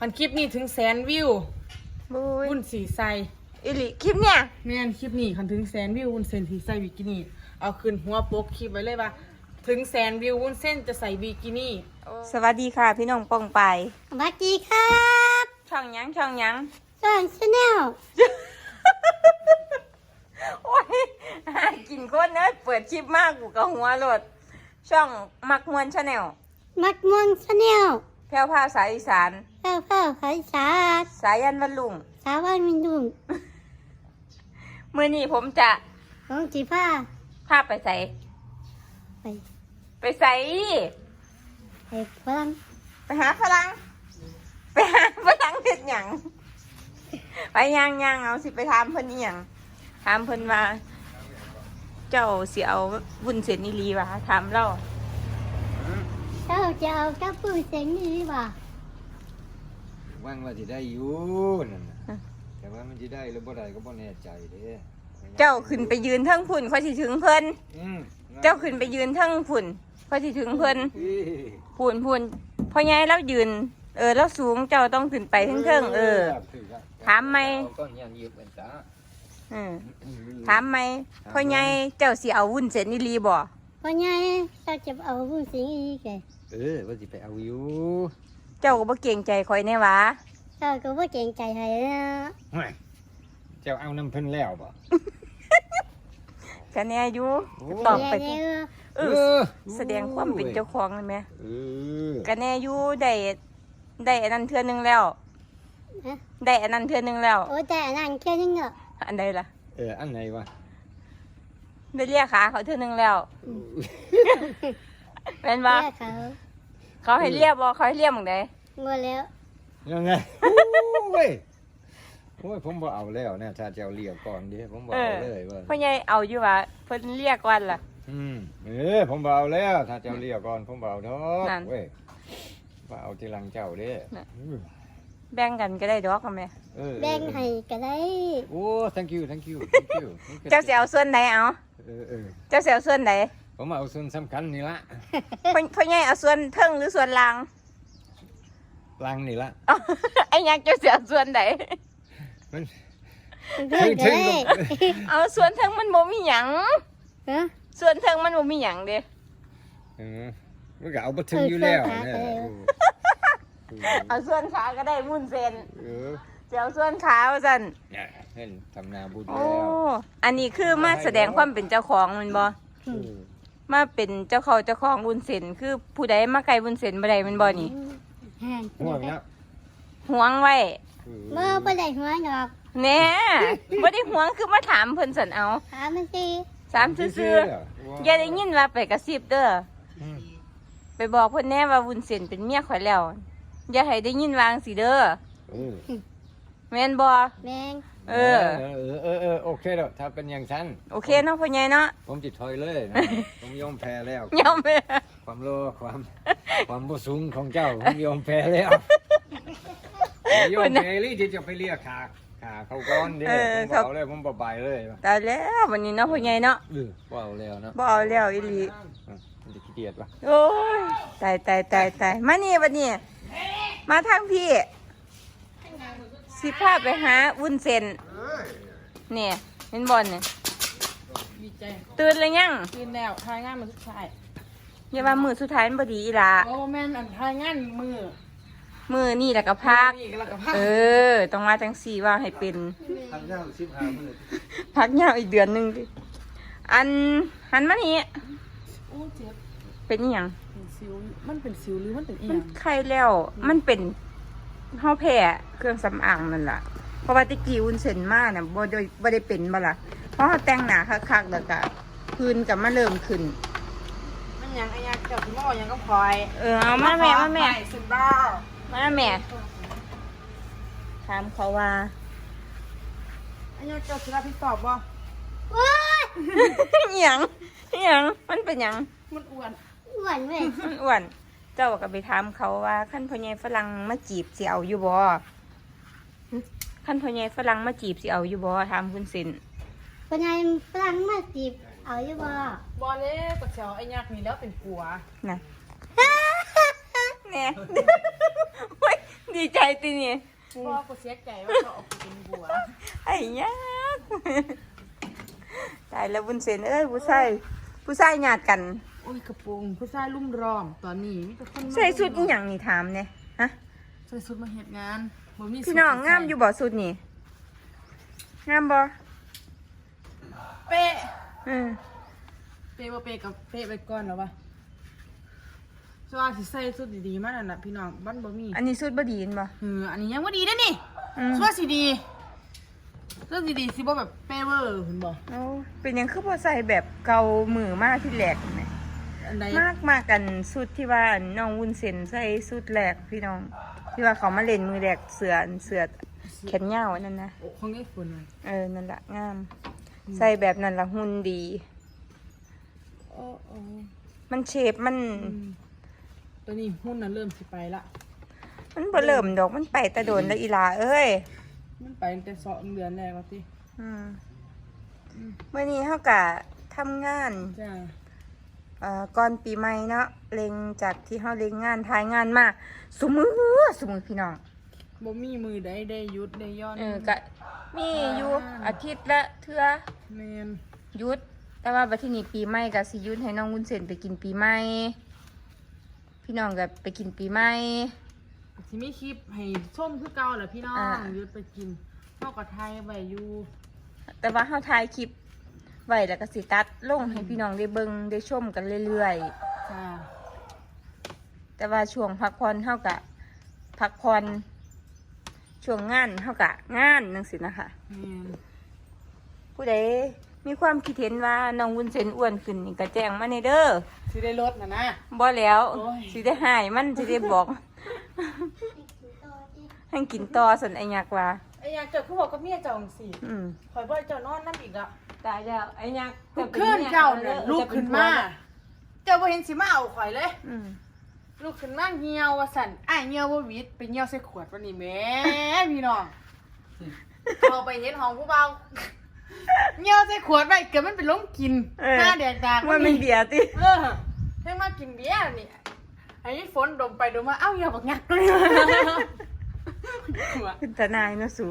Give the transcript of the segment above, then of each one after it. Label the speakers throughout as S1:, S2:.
S1: มันคลิปนี้ถึงแสนวิว
S2: บุย
S1: วุ่นสีใส
S2: อิลิคลิปเนี่ย
S1: แม่นคลิปนี้คันถึงแสนวิววุ้นเส้นสีใส่บิกินี่เอาขึ้นหัวโป๊กคลิปไว้เลยว่า ถึงแสนวิววุ้นเส้นจะใส่บิกินี่
S2: สวัสดีค่ะ พี่น้องปองไปาย
S3: สวัสดีครับ
S2: ช่องหยังช่องหยัง
S3: สอนชาแนล
S2: โอ้ยหากินคนเนอะเปิดคลิปมากกูกับหัวโหลด ช่องมักมวนชาแนล
S3: มัดม่วงชาแนล
S2: แพรวพราวสายอีสาน
S3: เฝ้าเฝ้าขายสาด
S2: สายันวันลุง
S3: สาวันมินดุม
S2: มือนี้ผมจะ
S3: ของจีฟ้า
S2: พาไปใส่
S3: ไป
S2: ไปใส่
S3: ไปฝรั่ง
S2: ไปหาฝรั่งไปหาฝรั่งเห็ดหยังไปย่างย่างเอาสิไปถามเพิ่นนี่ยังถามเพิ่นว่า เจ้าสิเอาวุ้นเส้นนี่ลีวะถามเรา
S3: เจ้าจะเอากระปุกเสียงนี่หรือเปล่า
S4: ว่างว่าจะได้อยู่นั่นน่ะแต่ว่ามันจะได้หรือบ่ได้ก็บ่แน่ใจเด้
S2: เจ้าขึ้นไปยืนเทิงพุ่นค่อยสิถึงเพิ่น
S4: อืม
S2: เจ้าขึ้นไปยืนเทิงพุ่นค่อยสิถึงเพิ่น
S4: อี
S2: พุ่นพุ่นพอไงแล้วยืน เออแล้วสูงเจ้าต้องขึ้นไปเทิงเทิงๆเออถามไหม
S4: เอก้อนยันยืมเป็นตา
S2: เออถามไหมพ่อไงเจ้าสิเอาวุ้นเส้นนี่ลีบ่
S3: เพราะไงเจ้าจะเอาผู้เสียงอีกไง
S4: เออว่าสิไปเอาอยู่
S2: เจ้าก็บ่เกรงใจคอยแน่หวะ
S3: เจ้าก็ว่าเก่งใจให้นะ
S4: ห่วยเจ้าเอาน้ำเพิ่นแล้วบ่
S2: ก็แน่อยู่
S4: โอ้
S2: ตอบไป
S3: เดี๋ยว
S2: เออแสดงความเป็นเจ้าของเลยไหม
S4: เออ
S2: ก็แน่อยู่ได้ได้อันนั้นเทื่อนึงแล้ว
S3: ฮะ
S2: ได้อันนั้นเทื่อนึงแล้ว
S3: โอ้แต่อันนั้นแค่นึงเหรอ
S2: อันใดล่ะ
S4: เอออันไหนวะ
S2: ได้เรียกขาเขาเทื่อนึงแล้ว เป็นบ่
S3: แค่เขา
S2: เขาให้เรียกบ่เขาให้เรียกหมึงใด
S3: หมดแล้ว
S4: ยังไงโอ้ยโอ้ยผมบ่เอาแล้วเนี่ยถ้าเจ้าเลี้ยวก่อนเด้ผมบ่เอาเลยว่า
S2: พ่อใหญ่เอาอยู่ว่าเพิ่นเรียกวันล่ะ
S4: อืมเออผมบ่เอาแล้ว ถ้าเจ้าเลี้ยวก่อนผมบ่เอาดอก
S2: นั่น
S4: เว้ยว่าเอาทีหลังเจ้าเด้
S2: น่ะ
S4: เออ
S2: แบ่งกันก็ได้ดอกกันแม่
S4: เออ
S3: แบ่งให้ก็ได้
S4: โอ้ thank you thank you thank you
S2: เจ้าสิเอาส่วนใดเอา
S4: เออเออ
S2: เจ้าสิเอาส่วนใด
S4: ผมเอาส่วนสำคัญนี่ละ
S2: พ่อพ่อใหญ่เอาส่วนเทิงหรือส่วนล่าง
S4: ลังนี่ละ
S2: เอาไอ้ยักษ์เจ้าสิเอาส่วนใด
S4: มัน
S3: เพื่อนก็ได้
S2: เอาส่วนเทิงมันบ่มีหยัง
S3: ฮะ
S2: ส่วนเทิงมันบ่มีหยังเด้
S4: เออมันก็เอาบัถึงอยู่แล้วเนี่ย
S3: เออ
S2: เอาส่วนขาก็ได้มุ่นเซน
S4: เออ
S2: จะเอาส่วนขาว่าซั่น
S4: เนี่ยเห็นทำนาบุญ
S2: โอ้
S4: แล้ว
S2: อันนี้คือมาแสดงความเป็นเจ้าของแมันบ่
S4: เออ
S2: มาเป็นเจ้าของเจ้าของบุญเส้นคือผู้ใดมาไกลบุญเส้นบ่ได้แมันบ่นี่
S3: ห่าง
S4: ห่วงนะ
S2: หวงไว้
S4: เออ
S3: เมื่อไปได้หัวดอก
S2: แหน่บ่ได้หวงคือมาถามเพิ่นซั่นเอา
S3: ถามมันสิ
S2: สามซื่อๆอย่าได้ยินว่าไปกระซิบเด้อ
S4: อืม
S2: ไปบอกเพิ่นแน่ว่าบุญเส้นเป็นเมียข่อยแล้วอย่าให้ได้ยินวาจั่งสิเด้อ
S4: เออ
S2: แม่นบ่
S3: แมง
S2: เออ
S4: เออเออเออโอเคแล้วถ้าเป็นอย่างฉัน
S2: โอเคเนาะพ่อใหญ่เนาะ
S4: ผมจิตถอยเลยนะผมยอมแพ้แล้ว
S2: ยอมแม่
S4: ความโลภความ ความบ่สูงของเจ้าผมยอมแพ้แล้วยอมแพ้เลยที่จะไปเรียกขาขาเขาก้อนเด้ผมบ่เอาเลยผมบ่บายเลย
S2: ตายแล้ววันนี้เนาะพ่อใหญ่เนาะ
S4: เออบ่เอาแล้วเนาะ
S2: บ่เอาแล้วอีหลี
S4: อะมันจะขี้เกียจปะ
S2: โอ้ยตายตายตายตายมานี่บัดนี้มาทางพี่ สิพาไปหาวุ้นเส้นเนี่ยเห็นบอลเนี่ย
S1: ดีใจ
S2: ตื่นเลยยัง
S1: กินแล้วทายงานมันสุดท้าย
S2: อย่าว่ามือสุดท้ายมันบดีอีหละ
S1: โอ้แม่นอันทายงานมือ
S2: มือนี่แหละก็พัก
S1: นี่ก็แล้วก็พัก
S2: เออ ต้องมาจังสี่ว่าให้เป็น
S4: ทำยาวสิบห้ามื้อ
S2: พักยาวอีกเดือนหนึ่งดิ อันหันมานี่
S1: โอ้เจ็บ
S2: เป็นอหย่าง
S1: เป็นสิวมันเป็นสิวหรือมันเป็นอี
S2: มัน
S1: หยัง
S2: ไข้แล้ว มันเป็น เฮาแพ้เครื่องสำอางนั่นล่ะเพราะว่าตะกี้วุ้นเส้นมาน่ะบ่ได้บ่ได้เป็นบ่ล่ะเพราะเฮาแต่งหน้าคักๆแล้วก็พื้นก็มาเริ่มขึ้น
S1: มันหยังไอ้หยังเจ้าที่หม้อหยังก็พลอย
S2: เออเอามาแม่มาแม่
S1: ไปสุดบ้า
S2: มาแม่ถามเขาว่า
S1: ไอ้หยังเจ้าสิรับผิดชอบบ่
S3: ว้าย
S2: อหยังอหยังมันเป็นหยัง
S1: มันอ้วน
S3: อ้วนเว้ย
S2: มันอ้วน เจ้าก็ไปถามเขาว่าขั้นพ่อใหญ่ฝรั่งมาจีบสิเอาอยู่บ่ขั้นพ่อใหญ่ฝรั่งมาจีบสิเอาอยู่บ่ถามคุณสิน
S3: คนไงฝรั่งมาจีบเอาอยู่บ่
S1: บ่เล่ก็เจ้าไอ้ยักษ์นี่แล้วเป็นผัว
S2: นะเนี่ยโอ้ยดีใจตินี่
S1: พ่อก็เสียใจว่าเขาเอาไปเป็นบัว
S2: ไอ้ยักษ์ตายแล้วบุญเซนเอ้ยผู้ชายผู้ชายญาติกัน
S1: โอ้ยกระโปรงผู้ชายลุ่มร้อมตอนนี้มีแต่คนมา
S2: ใส่สุดอีหยังนี่ถามเนี่ยฮะ
S1: ใส่สุดมาเฮ็ดงานบ่มี
S2: พี่น้องงามอยู่บ่สุดนี่งามบ่
S1: เป๊ะ
S2: เออ
S1: เป๊ะบ่เป๊ะกับเป๊ะไปก่อนแล้ววะสว่าสิใส่สุดดีๆมานั่นน่ะพี่น้องบ้านบ่มี
S2: อันนี้สุดบ่ดีเห็นบ่
S1: เอออันนี้ยังบ่ดีเด้อนี่
S2: อืม
S1: สว่าสิดีสว่าสิดีสิบ่แบบเป๊ะเวอร์เห็นบ่
S2: เอาเป็นหยังคือบ่ใส่แบบเกามือมากที่แหลกแหม
S1: อันใด
S2: มากมากกันสุดที่ว่าน้องวุ้นเส้นใส่สุดแหลกพี่น้อง ที่ว่าเขามาเล่นมือแหลกเสือเสือแขนยาวนั่นนะ
S1: โอ้ของไอ้ฝุ่นเลย
S2: เออนั่นละงาม ใส่แบบนั้นละหุ่นดี
S1: โอ้โอ้
S2: มันเชฟมัน
S1: อืมตัวนี้หุ้นน่ะเริ่มสิไปละ
S2: มันบ่เริ่มดอกมันไปแต่โดนแล้วอีหลาเอ้ย
S1: มันไปตั้งแต่สองเดือนแรกแล้วติ
S2: อืมเมื่อนี้เขากะทำงาน
S1: จ้า
S2: เอ่อ ก่อนปีใหม่เนาะเล็งจากที่เขาเล็งงานทายงานมาสมือสมือพี่น้อง
S1: บ่มีมือใดได้หยุดได้ย้อน
S2: เออกะมีอยู่อาทิตย์ละเทื่อ
S1: แมน
S2: หยุด แต่ว่าบัดทีนี้ปีใหม่ก็สิหยุดให้น้องวุ้นเส้นไปกินปีใหม่ พี่น้องก็ไปกินปีใหม่
S1: สิมีคลิปให้ชมคือเก่าแหละพี่น้อง
S2: อ่า
S1: หยุดไปกินเฮาก็ไทยไว้อยู่
S2: แต่ว่าเฮาถ่ายคลิป ไว้แล้วก็สิตัดลงให้พี่น้องได้เบิ่งได้ชมกันเรื่อย
S1: จ้า
S2: ๆ แต่ว่าช่วงพักผ่อนเฮาก็พักผ่อนช่วงงานเฮาก็งานจังซี่นะคะ
S1: แมน
S2: ผู้ใดมีความคิดเห็นว่าน้องวุ้นเส้นอ้วนขึ้นนี่ก็แจ้งมาในเด้อ
S1: สิได้ลดนะนะ
S2: บ่แล้ว
S1: โอ้ย
S2: สิได้หายมันสิได้บอก ให้กินต่อสันไอ้ยักษ์ว่า
S1: ไอ้ยาเจ้าคือบอกกับเมียเจ้าจังซี่
S2: อืม
S1: ข่อยบ่ให้เจ้านอนนำอีกอะ
S2: ตายแล้วไอ้ยักษ์
S1: ลุกขึ้นเจ้าเนี่ยลุกขึ้นมาเจ้าบ่เห็นสิมาเอาข่อยเลย
S2: อืม
S1: ลุกขึ้นมาเหี่ยวว่าสั่นอ้ายเหี่ยวบ่หวิดไปเหี่ยวใส่ขวดวันนี้แหม่พี่น้องเอาไปเห็นห้องผู้เบาเหี่ยวใส่ขวดไว้เกิดมันเป็นลมกินหน้าแดกดาก
S2: ว่ามันเบียร์ติ
S1: เออให้มากินเบียร์นี่ไอ้ฝนดมไปดมมาเอ้าเหี่ยวบักยักษ์เลย
S2: ขึ้นตาหนายเนาะสู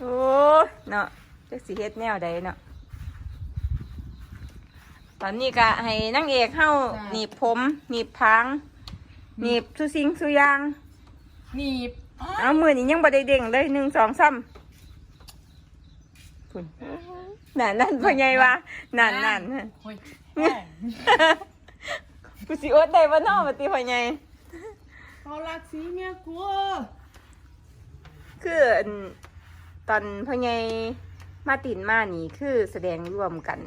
S2: โอ้ยเนาะ จักสิเฮ็ดแนวใดเนาะตอนนี้ก็ให้นางเอกเฮาหนีบผมหนีบพางหนีบสุสิงสุยาง
S1: นี่
S2: เอามือนี่ยังบ่ได้เด้งเลยหนึ่งสองสามพุ่นนั่นนั่นพ่อใหญ่ว่านั่นนั่นนั่น
S1: โอ้ย
S2: กูสิอดได้บ่เนาะบัดนี้พ่อใหญ่
S1: เขารักสีเมียกู
S2: คืออันตอนพ่อใหญ่ มาตินมานี่คือแสดงร่วมกัน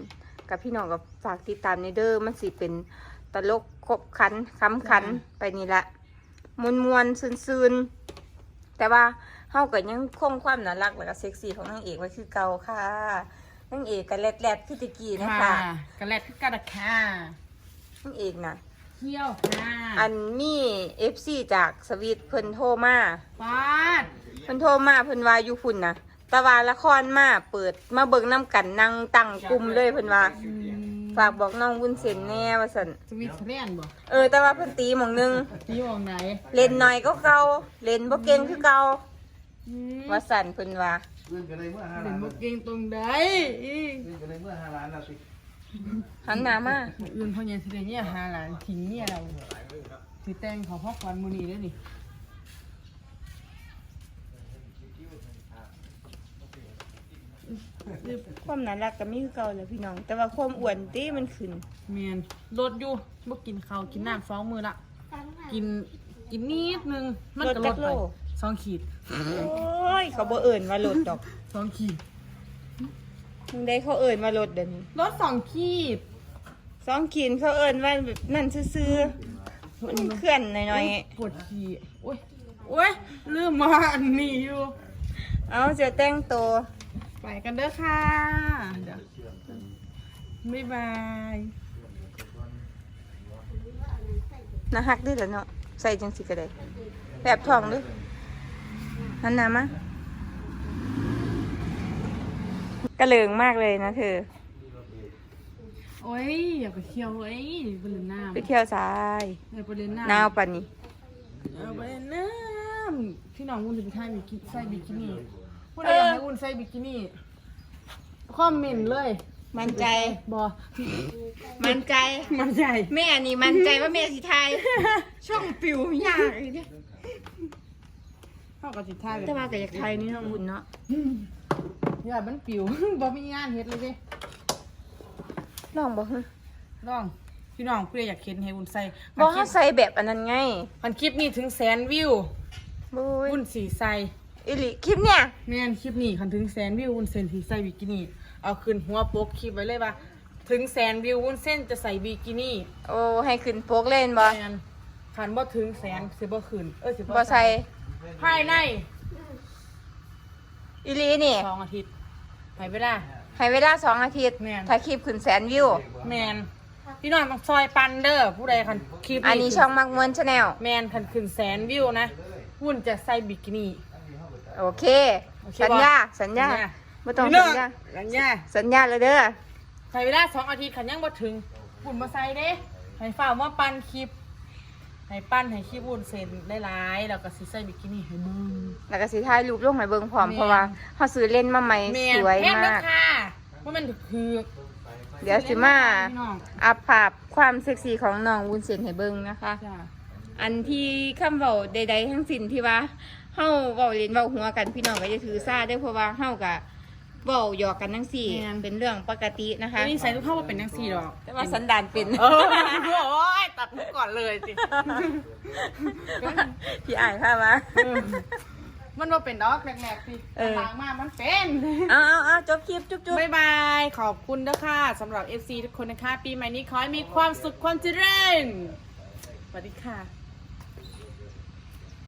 S2: กับพี่น้องกับฝากติดตามในเด้อมันสิเป็นตลกครบคันคำคันไปนี่ละมวนมวนๆซึนๆแต่ว่าเฮาก็ยังคงความน่ารักแล้วก็เซ็กซี่ของนางเอกไว้คือเก่าค่ะนางเอกก็แรดๆคือตะกี้นะ
S1: ค่ะ
S2: คะ
S1: กระแลดคือกระดาค่ะ
S2: นางเอกน่ะ
S1: เที่ยวค่ะ
S2: อันมีเอฟซีจากสวีทเพิ่นโทรมา
S1: ปาด
S2: เพิ่นโทรมาเพิ่นว่าอยู่พุ่นนะ แตะวาละครมาเปิดมาเบิ่งน้ำกันนั่งตั้งกลุ่มเลยเพิ่นว่า ฝากบอกน้องวุ้นเส้นแน่ว่าซั่น
S1: สวิตเซอร์แลนด์บ่
S2: เออ แต่ว่าเพิ่นตีหม่องหนึง
S1: ตีมองไหน
S2: เล่นหน่อยก็เก่าเล่นบ่เก่งคือเก่า
S1: อืม
S2: ว่าซั่นเพิ่นว่า
S5: เรื่องกันเลยเมื่อห้า
S1: เล่
S5: ล้านน
S1: บ่
S5: แล้ว
S1: เก่งตรงใดอี
S5: เรื่องกันเลยเมื่อห้าล้านแล้วสิ
S2: หันหน้ามา
S1: มื้ออื่นพ่อใหญ่สิได้เนี่ยหาหลานทิ้งเนี่ยเราสิแต่งเขาพ่อควันมื้อนี้เด้อนี่
S2: ความน่ารักก็มีคือเก่าแหล้วพี่น้อง แต่ว่าความอ้วนติมันขึ้น
S1: แม่นลดอยู่บ่กินข้าวกินน้ำสองมื้อละ กินกินนิดนึง มันก็ลดไปสองขีด
S2: โอ้ยเขาบ่เอิ้นว่าลดดอก
S1: สองขีด
S2: มึงได้เขาเอิ้นว่าลดเดี๋ยวนี้
S1: ลดสองขีด
S2: สองขีนเขาเอิ้นว่าแบบนั่นซื่อๆมันเคลื่อนหน่อยๆ
S1: ปวดขี้โอ้ยโอ้ยลืมมาอันนี้อยู่
S2: เอาเสียแต่งตัว
S1: ไปกันเด้อค่ะเดี๋ยวบ๊ายบาย
S2: นะฮักด้วยเหรอเนาะใส่จังสิก็ได้แบบทองด้วยหันหน้ามากระเหลิงมากเลยนะเธอ
S1: โอ้ยอยากไปเที่ยวเอ้ยไปเล่นน้ำ
S2: ไปเที่ยวสาย
S1: อยากไปเล่นน้ำ
S2: หนาวปันนี้
S1: อยากไปเล่นน้พี่น้องอุ่นจะไปถ่ายบิกิใส่บิกินี่ ผู้ใดอยากให้อุ่นใส่บิกินี่คอมเมนต์เลย
S2: มั่นใจ
S1: บอ
S2: มั่นใจ
S1: มันใหญ่
S2: แม่นี่มั่นใจว่าแม่สิทายช่องปิวยากเลยเนี่ย
S1: เข้ากับจิตถ่าย
S2: แต่ว่าก็อยากทายนี่น้องบุญเนาะ
S1: อย่ามันปิวบ่มีงานเฮ็ดเลยเด้
S2: น้องบอก
S1: น้องพี่น้องผู้ใดอยากเห็นให้อุ่นใส่
S2: บอกให้ใส่แบบอันนั้นไง
S1: มันคลิปนี้ถึงแสนวิว
S2: บุย
S1: อุ่นสีใส่
S2: อิลิคลิปเนี่ย
S1: แม่นคลิปนี้คันถึงแสนวิววุ้นเส้นที่ใส่บิกินี่ เอาขึ้นหัวโป๊กคลิปไว้เลยว่าถึงแสนวิววุ้นเส้นจะใส่บิกินี่
S2: โอ้ให้ขึ้นโปกเล่นบ่
S1: แม่นคันบ่ถึงแสนสิบ่ขึ้นเออสิ
S2: บ่ใส่
S1: ภายใน
S2: อิลินี่
S1: สองอาทิตย์ไปไม่ได้
S2: ให้เวลาสองอาทิตย์
S1: แม่น
S2: ถ้าคลิปขึ้นแสนวิว
S1: แมนพี่น้องต้องซอยปันเด้อผู้ใดคันคลิป
S2: อันนี้ช่องมักมวนชาแนล
S1: แมนคันขึ้นแสนวิวนะวุ้นจะใส่บิกินี่
S2: โอเค
S1: โอเค
S2: สัญญาสัญญา
S1: สัญญา
S2: ไม่ต้อง
S1: พี่น้
S2: สัญญา
S1: สัญญา
S2: สัญญาเลยเด้อ
S1: ใส่เวลาสองอาทิตย์ขันยังบ่ถึงบุญมาใส่เด้ให้ฝ่ากมาปั้นคลิป ให้ปั้นให้คลิปบุญเซ็นได้หลายแล้วก็สิใส่บิกินี่ให้เบิ่ง
S2: แล้วก็สิถ่ายรูปลงให้เบิ่งพร้อม
S1: แม่น
S2: เพราะว่าเฮาซื้อเล่นมาใหม่
S1: แม่
S2: สวย
S1: แม่น
S2: มา
S1: เด้
S2: ก
S1: อค่ะว่ามันคือ
S2: เดี๋ยวสิมา
S1: พี่น้อง
S2: อัพภาพความเซ็กซี่ของน้องวุ้นเส้นให้เบิ่งนะคะ
S1: จ้า
S2: อันที่คำเว้าใด ๆ ทั้งสิ้นที่ว่า เฮาเว้าเล่นเว้าหัวกันพี่น้องก็จะถือซาได้อเพราะว่าเฮาก็เว้าหยอกกันทั้งสี่เป็นเรื่องปกตินะคะ
S1: อันนี้ใส่ทุกเข้าว่าเป็นนังสี่หรอก
S2: แต่ว่าสันดานเป็น
S1: เออโอ้ยตัดมุกก่อนเลยสิ
S2: พี่อ้ายพามา
S1: เออมันว่าเป็นดอกแรกๆสิ
S2: เออ
S1: หลังมามันเป็น
S2: เอาเอาเอาจบคลิปจุ๊บจุ๊บ
S1: บ๊ายบาย ขอบคุณนะค่ะสำหรับ FC ทุกคนนะคะ ปีใหม่นี้ขอให้มีความสุขความเจริญสวัสดีค่ะ